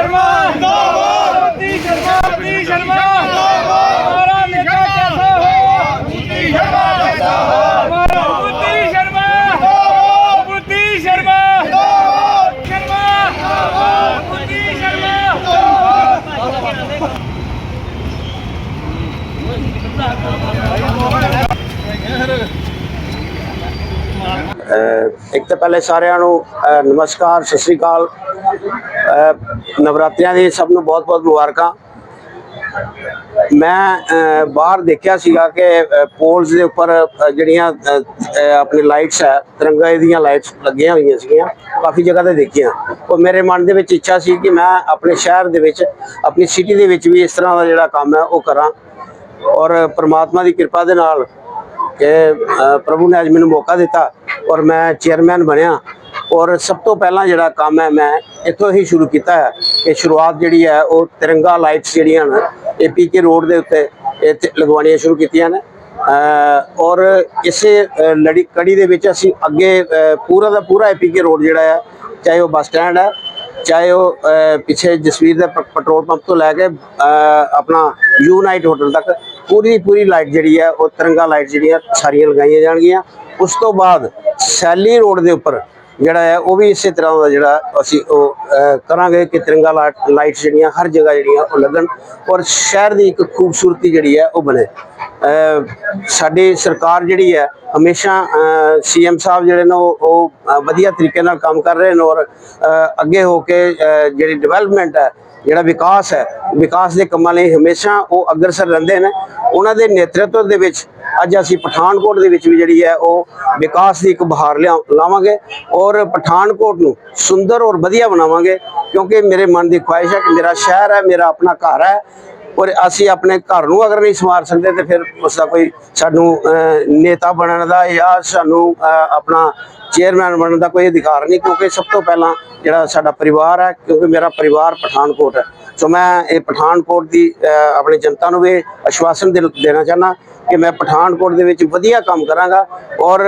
Superman! ਇੱਕ ਤਾਂ ਪਹਿਲੇ ਸਾਰਿਆਂ ਨੂੰ ਨਮਸਕਾਰ, ਸਤਿ ਸ੍ਰੀ ਅਕਾਲ। ਅਹ, ਨਵਰਾਤਰਿਆਂ ਦੀ ਸਭ ਨੂੰ ਬਹੁਤ-ਬਹੁਤ ਮੁਬਾਰਕਾਂ। ਮੈਂ ਬਾਹਰ ਦੇਖਿਆ ਸੀਗਾ ਕਿ ਪੋਲਸ ਦੇ ਉੱਪਰ ਜਿਹੜੀਆਂ ਆਪਣੀ ਲਾਈਟਸ ਹੈ, ਤਿਰੰਗੇ ਦੀਆਂ ਲਾਈਟਸ ਲੱਗੀਆਂ ਹੋਈਆਂ ਸੀਗੀਆਂ, ਕਾਫੀ ਜਗ੍ਹਾ ਤੇ ਦੇਖੀਆਂ। ਉਹ ਮੇਰੇ ਮਨ ਦੇ ਵਿੱਚ ਇੱਛਾ ਸੀ ਕਿ ਮੈਂ ਆਪਣੇ ਸ਼ਹਿਰ ਦੇ ਵਿੱਚ, ਆਪਣੀ ਸਿਟੀ ਦੇ ਵਿੱਚ ਵੀ ਇਸ ਤਰ੍ਹਾਂ ਦਾ ਜਿਹੜਾ ਕੰਮ ਹੈ, ਉਹ ਕਰਾਂ। ਔਰ ਪ੍ਰਮਾਤਮਾ ਦੀ ਕਿਰਪਾ ਦੇ ਨਾਲ ਕਿ ਪ੍ਰਭੂ ਨੇ ਅੱਜ ਮੈਨੂੰ ਮੌਕਾ ਦਿੱਤਾ ਔਰ ਮੈਂ ਚੇਅਰਮੈਨ ਬਣਿਆ। ਔਰ ਸਭ ਤੋਂ ਪਹਿਲਾਂ ਜਿਹੜਾ ਕੰਮ ਹੈ ਮੈਂ ਇੱਥੋਂ ਹੀ ਸ਼ੁਰੂ ਕੀਤਾ ਹੈ। ਕਿ ਸ਼ੁਰੂਆਤ ਜਿਹੜੀ ਹੈ ਉਹ ਤਿਰੰਗਾ ਲਾਈਟਸ ਜਿਹੜੀਆਂ ਨੇ ਏਪੀਕੇ ਰੋਡ ਦੇ ਉੱਤੇ ਇੱਥੇ ਲਗਵਾਉਣੀਆਂ ਸ਼ੁਰੂ ਕੀਤੀਆਂ ਨੇ। ਔਰ ਇਸੇ ਲੜੀ ਕੜੀ ਦੇ ਵਿੱਚ ਅਸੀਂ ਅੱਗੇ ਪੂਰਾ ਦਾ ਪੂਰਾ ਏਪੀਕੇ ਰੋਡ ਜਿਹੜਾ ਹੈ ਚਾਹੇ ਉਹ ਬੱਸ ਸਟੈਂਡ ਹੈ ਚਾਹੇ ਉਹ ਪਿੱਛੇ ਜਸਵੀਰ ਦੇ ਪੈਟਰੋਲ ਪੰਪ ਤੋਂ ਲੈ ਕੇ ਅ, ਆਪਣਾ ਯੂਨਾਈਟ ਹੋਟਲ ਤੱਕ ਪੂਰੀ ਪੂਰੀ ਲਾਈਟ ਜਿਹੜੀ ਹੈ ਉਹ ਤਿਰੰਗਾ ਲਾਈਟ ਜਿਹੜੀਆਂ ਸਾਰੀਆਂ ਲਗਾਈਆਂ ਜਾਣਗੀਆਂ। ਉਸ ਤੋਂ ਬਾਅਦ ਸੈਲੀ ਰੋਡ ਦੇ ਉੱਪਰ ਜਿਹੜਾ ਹੈ ਉਹ ਵੀ ਇਸੇ ਤਰ੍ਹਾਂ ਦਾ ਜਿਹੜਾ ਅਸੀਂ ਉਹ ਕਰਾਂਗੇ ਕਿ ਤਿਰੰਗਾ ਲਾਈਟ ਜਿਹੜੀਆਂ ਹਰ ਜਗ੍ਹਾ ਜਿਹੜੀਆਂ ਉਹ ਲੱਗਣ ਔਰ ਸ਼ਹਿਰ ਦੀ ਇੱਕ ਖੂਬਸੂਰਤੀ ਜਿਹੜੀ ਹੈ ਉਹ ਬਣੇ। ਸਾਡੀ ਸਰਕਾਰ ਜਿਹੜੀ ਹੈ ਹਮੇਸ਼ਾ ਸੀਐਮ ਸਾਹਿਬ ਜਿਹੜੇ ਨੇ ਉਹ ਉਹ, ਵਧੀਆ ਤਰੀਕੇ ਨਾਲ ਕੰਮ ਕਰ ਰਹੇ ਨੇ ਔਰ ਅੱਗੇ ਹੋ ਕੇ ਜਿਹੜੀ ਡਿਵੈਲਪਮੈਂਟ ਹੈ ਜਿਹੜਾ ਵਿਕਾਸ ਹੈ, ਵਿਕਾਸ ਦੇ ਕੰਮਾਂ ਲਈ ਹਮੇਸ਼ਾ ਉਹ ਅਗਰਸਰ ਰਹਿੰਦੇ ਨੇ। ਉਹਨਾਂ ਦੇ ਨੇਤਰਤਵ ਦੇ ਵਿੱਚ ਅੱਜ ਅਸੀਂ ਪਠਾਨਕੋਟ ਦੇ ਵਿੱਚ ਵੀ ਜਿਹੜੀ ਹੈ, ਉਹ ਵਿਕਾਸ ਦੀ ਇੱਕ ਬਹਾਰ ਲਿਆ- ਲਾਵਾਂਗੇ ਔਰ ਪਠਾਨਕੋਟ ਨੂੰ ਸੁੰਦਰ ਔਰ ਵਧੀਆ ਬਣਾਵਾਂਗੇ ਕਿਉਂਕਿ ਮੇਰੇ ਮਨ ਦੀ ਖੁਆਇਸ਼ ਹੈ ਕਿ ਮੇਰਾ ਸ਼ਹਿਰ ਹੈ, ਮੇਰਾ ਆਪਣਾ ਘਰ ਹੈ ਔਰ ਅਸੀਂ ਆਪਣੇ ਘਰ ਨੂੰ ਅਗਰ ਨਹੀਂ ਸੰਵਾਰ ਸਕਦੇ ਤੇ ਫਿਰ ਉਸ ਦਾ ਕੋਈ ਸਾਨੂੰ ਨੇਤਾ ਬਣਨ ਦਾ ਜਾਂ ਸਾਨੂੰ ਆਪਣਾ ਚੇਅਰਮੈਨ ਬਣਨ ਦਾ ਕੋਈ ਅਧਿਕਾਰ ਨਹੀਂ, ਕਿਉਂਕਿ ਸਭ ਤੋਂ ਪਹਿਲਾਂ ਜਿਹੜਾ ਸਾਡਾ ਪਰਿਵਾਰ ਹੈ, ਕਿਉਂਕਿ ਮੇਰਾ ਪਰਿਵਾਰ ਪਠਾਨਕੋਟ ਹੈ। ਸੋ ਮੈਂ ਇਹ ਪਠਾਨਕੋਟ ਦੀ ਆਪਣੀ ਜਨਤਾ ਨੂੰ ਵੀ ਅਸ਼ਵਾਸਨ ਦਿਲ- ਦੇਣਾ ਚਾਹੁੰਦਾ ਕਿ ਮੈਂ ਪਠਾਨਕੋਟ ਦੇ ਵਿੱਚ ਵਧੀਆ ਕੰਮ ਕਰਾਂਗਾ ਔਰ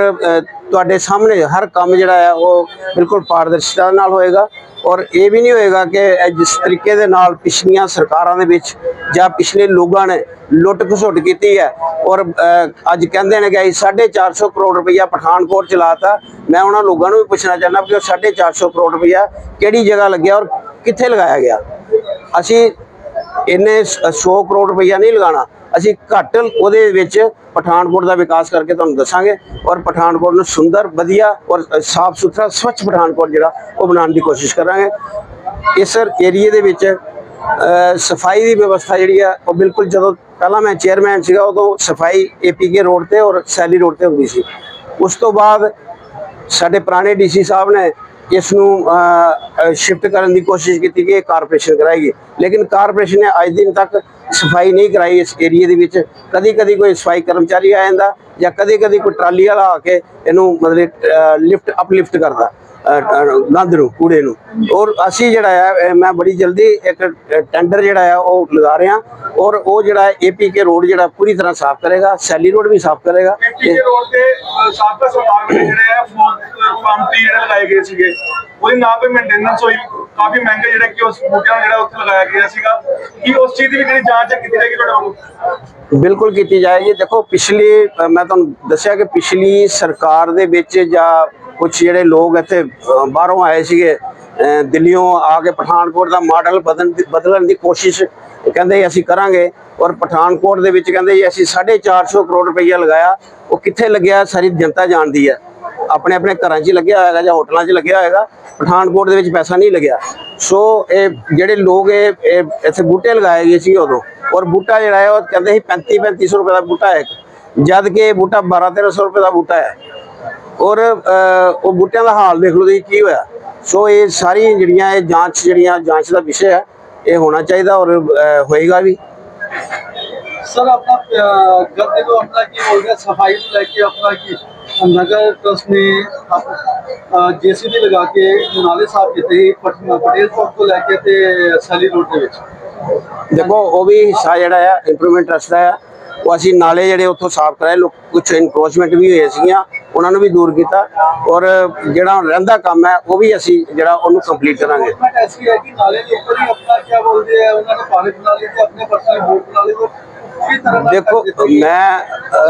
ਤੁਹਾਡੇ ਸਾਹਮਣੇ ਹਰ ਕੰਮ ਜਿਹੜਾ ਹੈ, ਉਹ ਬਿਲਕੁਲ ਪਾਰਦਰਸ਼ਤਾ ਨਾਲ ਹੋਏਗਾ ਔਰ ਇਹ ਵੀ ਨਹੀਂ ਹੋਏਗਾ ਕਿ ਜਿਸ ਤਰੀਕੇ ਦੇ ਨਾਲ ਪਿਛਲੀਆਂ ਸਰਕਾਰਾਂ ਦੇ ਵਿੱਚ ਜਾਂ ਪਿਛਲੇ ਲੋਕਾਂ ਨੇ ਲੁੱਟ ਖਸੁੱਟ ਕੀਤੀ ਹੈ ਔਰ ਅੱਜ ਕਹਿੰਦੇ ਨੇ ਕਿ ਅਸੀਂ 450 ਕਰੋੜ ਰੁਪਈਆ ਪਠਾਨਕੋਟ ਚਲਾਤਾ ਮੈਂ ਉਹਨਾਂ ਲੋਕਾਂ ਨੂੰ ਵੀ ਪੁੱਛਣਾ ਚਾਹੁੰਦਾ ਕਿ ਉਹ 450 ਕਰੋੜ ਰੁਪਈਆ ਕਿਹੜੀ ਜਗ੍ਹਾ ਲੱਗਿਆ ਔਰ ਕਿੱਥੇ ਲਗਾਇਆ ਗਿਆ? ਅਸੀਂ ਇੰਨੇ 100 ਕਰੋੜ ਰੁਪਈਆ ਨਹੀਂ ਲਗਾਉਣਾ। ਅਸੀਂ ਘੱਟ ਉਹਦੇ ਵਿੱਚ ਪਠਾਨਕੋਟ ਦਾ ਵਿਕਾਸ ਕਰਕੇ ਤੁਹਾਨੂੰ ਦੱਸਾਂਗੇ ਔਰ ਪਠਾਨਕੋਟ ਨੂੰ ਸੁੰਦਰ, ਵਧੀਆ ਔਰ ਸਾਫ਼ ਸੁਥਰਾ ਸਵੱਛ ਪਠਾਨਕੋਟ ਜਿਹੜਾ ਉਹ ਬਣਾਉਣ ਦੀ ਕੋਸ਼ਿਸ਼ ਕਰਾਂਗੇ। ਇਸ ਏਰੀਏ ਦੇ ਵਿੱਚ ਸਫ਼ਾਈ ਦੀ ਵਿਵਸਥਾ ਜਿਹੜੀ ਆ, ਉਹ ਬਿਲਕੁਲ ਜਦੋਂ ਪਹਿਲਾਂ ਮੈਂ ਚੇਅਰਮੈਨ ਸੀਗਾ, ਉਦੋਂ ਸਫ਼ਾਈ ਏਪੀਕੇ ਰੋਡ ਤੇ ਔਰ ਸੈਲੀ ਰੋਡ ਤੇ ਹੁੰਦੀ ਸੀ। ਉਸ ਤੋਂ ਬਾਅਦ ਸਾਡੇ ਪੁਰਾਣੇ ਡੀਸੀ ਸਾਹਿਬ ਨੇ ਇਸ ਨੂੰ ਸ਼ਿਫਟ ਕਰਨ ਦੀ ਕੋਸ਼ਿਸ਼ ਕੀਤੀ ਕਿ ਇਹ ਕਾਰਪੋਰੇਸ਼ਨ ਕਰਾਏਗੀ ਲੇਕਿਨ ਕਾਰਪੋਰੇਸ਼ਨ ਨੇ ਅੱਜ ਦਿਨ ਤੱਕ ਸਫ਼ਾਈ ਨਹੀਂ ਕਰਾਈ ਇਸ ਏਰੀਏ ਦੇ ਵਿੱਚ। ਕਦੀ ਕਦੀ ਕੋਈ ਸਫ਼ਾਈ ਕਰਮਚਾਰੀ ਆ ਜਾਂਦਾ ਜਾਂ ਕਦੀ ਕਦੀ ਕੋਈ ਟਰਾਲੀ ਵਾਲਾ ਆ ਕੇ ਇਹਨੂੰ ਮਤਲਬ ਲਿਫਟ ਅਪਲਿਫਟ ਕਰਦਾ। ਗੰਦ ਨੂੰ ਕੂੜੇ ਨੂੰ। ਔਰ ਅਸੀਂ ਜਿਹੜਾ ਹੈ ਮੈਂ ਬੜੀ ਜਲਦੀ ਇੱਕ ਟੈਂਡਰ ਜਿਹੜਾ ਹੈ ਉਹ ਲਗਾ ਰਹੇ। ਹਾਂ ਔਰ ਉਹ ਜਿਹੜਾ ਏਪੀਕੇ ਰੋਡ ਜਿਹੜਾ ਪੂਰੀ ਤਰ੍ਹਾਂ ਸਾਫ਼ ਕਰੇਗਾ ਸੈਲੀ ਰੋਡ ਵੀ ਸਾਫ਼ ਕਰੇਗਾ। ਪੀਕੇ ਰੋਡ ਤੇ ਅਹ, ਸਾਬਕਾ ਸਰਕਾਰ ਦੇ ਜਿਹੜੇ ਆ ਫੋਨ ਪੰਪ ਜਿਹੜੇ ਲਗਾਏ ਗਏ ਸੀਗੇ। ਉਹਦੀ ਨਾ ਕੋਈ ਮੇਨਟੇਨੈਂਸ ਹੋਈ ਕਾਫੀ ਮਹਿੰਗੇ ਜਿਹੜੇ ਕਿ ਉਸ ਬੂਟਿਆਂ ਨੂੰ ਜਿਹੜਾ ਉੱਥੇ ਲਗਾਇਆ ਗਿਆ ਸੀਗਾ। ਕੀ ਉਸ ਚੀਜ਼ ਦੀ ਵੀ ਜਿਹੜੀ ਜਾਂਚ ਹੈ ਕੀਤੀ ਜਾਏਗੀ ਤੁਹਾਡੇ ਵੱਲੋਂ? ਬਿਲਕੁਲ ਕੀਤੀ ਜਾਏਗੀ। ਦੇਖੋ ਪਿਛਲੀ ਮੈਂ ਤੁਹਾਨੂੰ ਦੱਸਿਆ ਕਿ ਪਿਛਲੀ ਸਰਕਾਰ ਦੇ ਵਿੱਚ ਜਾਂ ਕੁਝ ਜਿਹੜੇ ਲੋਕ ਇੱਥੇ ਬਾਹਰੋਂ ਆਏ ਸੀਗੇ ਅ, ਦਿੱਲੀੋਂ ਆ ਕੇ ਪਠਾਨਕੋਟ ਦਾ ਮਾਡਲ ਬਦਲਣ ਦੀ ਬਦਲਣ ਦੀ ਕੋਸ਼ਿਸ਼ ਕਹਿੰਦੇ ਅਸੀਂ ਕਰਾਂਗੇ ਔਰ ਪਠਾਨਕੋਟ ਦੇ ਵਿੱਚ ਕਹਿੰਦੇ ਜੀ ਅਸੀਂ 450 ਕਰੋੜ ਰੁਪਈਆ ਲਗਾਇਆ ਉਹ ਕਿੱਥੇ ਲੱਗਿਆ ਸਾਰੀ ਜਨਤਾ ਜਾਣਦੀ ਹੈ ਆਪਣੇ ਆਪਣੇ ਘਰਾਂ 'ਚ ਲੱਗਿਆ ਹੋਏਗਾ ਜਾਂ ਹੋਟਲਾਂ 'ਚ ਲੱਗਿਆ ਹੋਏਗਾ ਪਠਾਨਕੋਟ ਦੇ ਵਿੱਚ ਪੈਸਾ ਨਹੀਂ ਲੱਗਿਆ ਸੋ ਇਹ ਜਿਹੜੇ ਲੋਕ ਇਹ ਇੱਥੇ ਬੂਟੇ ਲਗਾਏ ਗਏ ਸੀ ਉਦੋਂ ਔਰ ਬੂਟਾ ਜਿਹੜਾ ਹੈ ਉਹ ਕਹਿੰਦੇ ਸੀ 35 3500 ਰੁਪਏ ਦਾ ਬੂਟਾ ਹੈ ਇੱਕ। ਜਦ ਕਿ ਇਹ ਬੂਟਾ 12 1300 ਰੁਪਏ ਦਾ ਬੂਟਾ ਹੈ ਔਰ ਉਹ ਬੂਟਿਆਂ ਦਾ ਹਾਲ ਦੇਖ ਲਓ ਤੁਸੀਂ ਕੀ ਹੋਇਆ। ਸੋ ਇਹ ਸਾਰੀ ਜਿਹੜੀਆਂ ਇਹ ਜਾਂਚ ਜਿਹੜੀਆਂ ਜਾਂਚ ਦਾ ਵਿਸ਼ਾ ਹੈ ਇਹ ਹੋਣਾ ਚਾਹੀਦਾ ਔਰ ਹੋਏਗਾ ਵੀ। ਸਰ ਆਪਣਾ ਗੱਦੇ ਤੋਂ ਆਪਣਾ ਕੀ ਹੋ ਗਿਆ ਸਫ਼ਾਈ ਨੂੰ ਲੈ ਕੇ ਆਪਣਾ ਕੀ ਨਗਰ ਟਰਸਟ ਨੇ ਜੀਸੀਬੀ ਲਗਾ ਕੇ ਨਾਲੇ ਸਾਫ਼ ਕੀਤੇ ਪਟ- ਪਟੇਲ ਚੌਕ ਤੋਂ ਲੈ ਕੇ ਤੇ ਸੈਲੀ ਰੋਡ ਦੇ ਵਿੱਚ। ਦੇਖੋ ਉਹ ਵੀ ਹਿੱਸਾ ਜਿਹੜਾ ਹੈ ਇੰਪਰੂਵਮੈਂਟ ਟਰਸਟ ਦਾ ਹੈ ਉਹ ਅਸੀਂ ਨਾਲੇ ਜਿਹੜੇ ਉੱਥੋਂ ਸਾਫ਼ ਕਰਾਏ ਲੋਕ ਕੁਝ ਇਨਕਰੋਚਮੈਂਟ ਵੀ ਹੋਏ ਸੀਗੀਆਂ। ਉਹਨਾਂ ਨੂੰ ਵੀ ਦੂਰ ਕੀਤਾ ਔਰ ਜਿਹੜਾ ਰਹਿੰਦਾ ਕੰਮ ਹੈ, ਉਹ ਵੀ ਅਸੀਂ ਜਿਹੜਾ ਉਹਨੂੰ ਕੰਪਲੀਟ ਕਰਾਂਗੇ। ਐਸੀ ਹੈ ਨਾਲੇ ਦੇ ਉੱਪਰ ਹੀ ਆਪਣਾ ਕੀ ਬੋਲਦੇ ਆ, ਉਹਨਾਂ ਦੇ ਪਾਣੀ ਬਣਾ ਤੇ ਆਪਣੇ ਪਰਸਨਲ ਬੋਰਡ ਬਣਾ ਲਈ ਦੇਖੋ, ਮੈਂ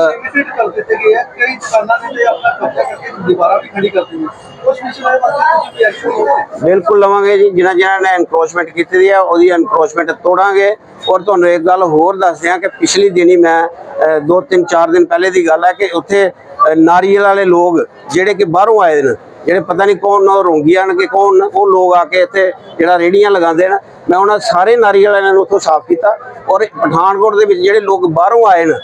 ਲਿਮਿਟਡ ਕਰ ਦਿੱਤੇ ਗਏ ਹੈ ਕਈ ਦੁਕਾਨਾਂ ਨੇ ਤੇ ਆਪਣਾ ਕਬਜ਼ਾ ਕਰਕੇ ਦੁਬਾਰਾ ਵੀ ਖੜੀ ਕਰ ਦਿੱਤੀ ਉਸ ਵਿੱਚ ਮੈਂ ਵਾਸਤੇ ਵੀ ਐਕਸ਼ਨ ਹੋਵੇ ਬਿਲਕੁਲ ਲਵਾਂਗੇ ਜੀ, ਜਿਨ੍ਹਾਂ ਜਿਨ੍ਹਾਂ ਨੇ ਐਨਕਰੋਚਮੈਂਟ ਕੀਤੀ ਦੀ ਹੈ ਉਹਦੀ ਐਨਕਰੋਚਮੈਂਟ ਤੋੜਾਂਗੇ। ਔਰ ਤੁਹਾਨੂੰ ਇੱਕ ਗੱਲ ਹੋਰ ਦੱਸਦੇ ਹਾਂ ਕਿ ਪਿਛਲੀ ਦਿਨੀ ਮੈਂ 2 3 4 ਦਿਨ ਪਹਿਲੇ ਦੀ ਗੱਲ ਹੈ ਕਿ ਉੱਥੇ ਨਾਰੀਅਲ ਵਾਲੇ ਲੋਕ ਜਿਹੜੇ ਕਿ ਬਾਹਰੋਂ ਆਏ ਨੇ ਪਤਾ ਨਹੀਂ ਕੌਣ ਰੋਂਗੀਆਂ ਕਿ, ਕੌਣ ਉਹ ਲੋਕ ਆ ਕੇ ਇੱਥੇ ਜਿਹੜਾ ਰੇੜੀਆਂ ਲਗਾਉਂਦੇ ਨੇ ਮੈਂ ਉਹਨਾਂ ਸਾਰੇ ਨਾਰੀ ਵਾਲਿਆਂ ਨੂੰ ਉੱਥੋਂ ਸਾਫ਼ ਕੀਤਾ ਔਰ ਪਠਾਨਕੋਟ ਦੇ ਵਿੱਚ ਜਿਹੜੇ ਲੋਕ ਬਾਹਰੋਂ ਆਏ ਨੇ,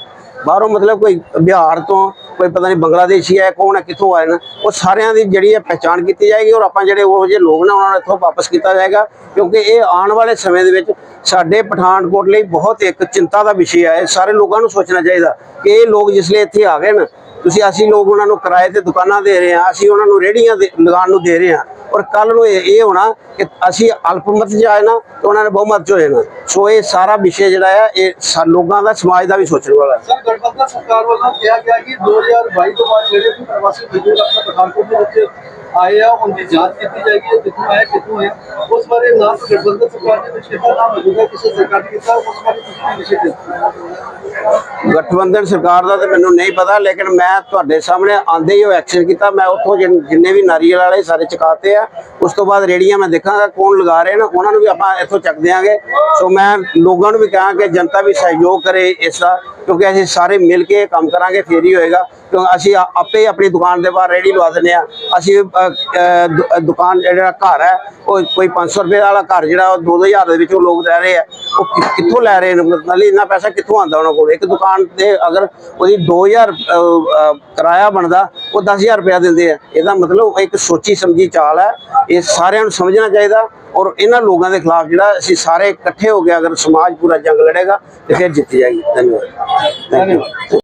ਬਾਹਰੋਂ ਮਤਲਬ ਕੋਈ ਬਿਹਾਰ ਤੋਂ, ਕੋਈ ਪਤਾ ਨਹੀਂ ਬੰਗਲਾਦੇਸ਼ੀ ਹੈ ਕੌਣ ਹੈ, ਕਿੱਥੋਂ ਆਏ ਨੇ, ਉਹ ਸਾਰਿਆਂ ਦੀ ਜਿਹੜੀ ਹੈ ਪਹਿਚਾਣ ਕੀਤੀ ਜਾਏਗੀ ਔਰ ਆਪਾਂ ਜਿਹੜੇ ਉਹ ਜਿਹੇ ਲੋਕ ਨੇ ਉਹਨਾਂ ਨੂੰ ਇੱਥੋਂ ਵਾਪਸ ਕੀਤਾ ਜਾਏਗਾ, ਕਿਉਂਕਿ ਇਹ ਆਉਣ ਵਾਲੇ ਸਮੇਂ ਦੇ ਵਿੱਚ ਸਾਡੇ ਪਠਾਨਕੋਟ ਲਈ ਬਹੁਤ ਇੱਕ ਚਿੰਤਾ ਦਾ ਵਿਸ਼ੇ ਹੈ ਇਹ ਸਾਰੇ ਲੋਕਾਂ ਨੂੰ ਸੋਚਣਾ ਚਾਹੀਦਾ ਕਿ ਇਹ ਲੋਕ ਜਿਸ ਇੱਥੇ ਆ ਗਏ ਨੇ ਤੁਸੀਂ ਅਸੀਂ ਲੋਕ ਉਹਨਾਂ ਨੂੰ ਕਿਰਾਏ ਤੇ ਦੁਕਾਨਾਂ ਦੇ ਰਹੇ ਹਾਂ ਅਸੀਂ ਉਹਨਾਂ ਨੂੰ ਰੇੜੀਆਂ ਦੇ- ਲਗਾਉਣ ਨੂੰ ਦੇ ਰਹੇ ਹਾਂ। ਔਰ ਕੱਲ ਨੂੰ ਇਹ ਇਹ ਹੋਣਾ ਕਿ ਅਸੀਂ ਅਲਪਮਤ ਜਾਏ ਨਾ ਤਾਂ ਉਹਨਾਂ ਨੇ ਬਹੁਮਤ ਚ ਹੋ ਜਾਣਾ। ਸੋ ਇਹ ਸਾਰਾ ਵਿਸ਼ੇ ਜਿਹੜਾ ਹੈ ਇਹ ਲੋਕਾਂ ਦਾ ਸਮਾਜ ਦਾ ਵੀ ਸੋਚਣ ਵਾਲਾ ਸਰ ਗੜਬੰਦਾ ਸਰਕਾਰ ਵੱਲੋਂ ਕਿਹਾ ਗਿਆ ਕਿ 2022 ਤੋਂ ਬਾਅਦ ਜਿਹੜੇ ਵੀ ਪ੍ਰਵਾਸੀ ਮਜ਼ਦੂਰ ਆਪਣਾ ਪਠਾਨਕੋਟ ਦੇ ਵਿੱਚ ਆਏ ਆ ਉਹਨਾਂ ਦੀ ਜਾਂਚ ਕੀਤੀ ਜਾਏਗੀ ਕਿੱਥੋਂ ਆਏ ਕਿੱਥੋਂ ਹੈ ਉਸ ਬਾਰੇ ਨਾ ਗੜਬੰਦਾ ਸਰਕਾਰ ਨੇ ਕੁਛ ਕੀਤਾ ਨਾ ਮੌਜੂਦਾ ਕਿਸੇ ਸਰਕਾਰ ਨੇ ਕੀਤਾ ਉਸ ਬਾਰੇ ਤੁਸੀਂ ਵਿਸ਼ੇ ਗਠਬੰਧਨ ਸਰਕਾਰ ਦਾ ਤੇ ਮੈਨੂੰ ਨਹੀਂ ਪਤਾ ਲੇਕਿਨ ਮੈਂ ਮੈਂ ਤੁਹਾਡੇ ਸਾਹਮਣੇ ਆਂਦੇ ਹੀ ਉਹ ਐਕਸ਼ਨ ਕੀਤਾ। ਮੈਂ ਉੱਥੋਂ ਜਿੰਨੇ ਵੀ ਨਾਰੀਅਲ ਵਾਲੇ ਸਾਰੇ ਚੁਕਾਤੇ ਆ। ਉਸ ਤੋਂ ਬਾਅਦ ਰੇੜੀਆਂ ਮੈਂ ਦੇਖਾਂਗਾ ਕੌਣ ਲਗਾ ਰਹੇ ਨੇ। ਉਹਨਾਂ ਨੂੰ ਵੀ ਆਪਾਂ ਇੱਥੋਂ ਚੱਕ ਦਿਆਂਗੇ। ਸੋ ਮੈਂ ਲੋਕਾਂ ਨੂੰ ਵੀ ਕਹਾਂ ਕਿ ਜਨਤਾ ਵੀ ਸਹਿਯੋਗ ਕਰੇ ਇਸ ਦਾ, ਕਿਉਂਕਿ ਅਸੀਂ ਸਾਰੇ ਮਿਲ ਕੇ ਕੰਮ ਕਰਾਂਗੇ, ਫੇਰ ਹੀ ਹੋਏਗਾ। ਕਿਉਂਕਿ ਅਸੀਂ ਆ- ਆਪੇ ਆਪਣੀ ਦੁਕਾਨ ਦੇ ਬਾਹਰ ਰੇੜੀ ਲਵਾ ਦਿੰਦੇ ਆ। ਅਸੀਂ ਦੁਕਾਨ ਜਿਹੜਾ ਘਰ ਹੈ ਉਹ ਕੋਈ 500 ਰੁਪਏ ਵਾਲਾ ਘਰ ਜਿਹੜਾ ਉਹ 2000 ਦੇ ਵਿੱਚ ਉਹ ਲੋਕ ਰਹਿ ਰਹੇ ਆ ਉਹ ਕਿੱਥੋਂ ਲੈ ਰਹੇ ਨੇ? ਮਤਲਬ ਇੰਨਾ ਪੈਸਾ ਕਿੱਥੋਂ ਆਉਂਦਾ ਉਹਨਾਂ ਕੋਲ? ਇੱਕ ਦੁਕਾਨ ਤੇ ਅਗਰ ਉਹਦੀ 2000 ਅ, ਕਿਰਾਇਆ ਬਣਦਾ ਉਹ 10000 ਰੁਪਇਆ ਦਿੰਦੇ ਆ। ਇਹਦਾ ਮਤਲਬ ਇੱਕ ਸੋਚੀ ਸਮਝੀ ਚਾਲ ਹੈ। ਇਹ ਸਾਰਿਆਂ ਨੂੰ ਸਮਝਣਾ ਚਾਹੀਦਾ ਔਰ ਇਹਨਾਂ ਲੋਕਾਂ ਦੇ ਖਿਲਾਫ ਜਿਹੜਾ ਅਸੀਂ ਸਾਰੇ ਇਕੱਠੇ ਹੋ ਕੇ ਅਗਰ ਸਮਾਜ ਪੂਰਾ ਜੰਗ ਲੜੇਗਾ ਤੇ ਫਿਰ ਜਿੱਤ ਜਾਏਗੀ। ਧੰਨਵਾਦ। Thank you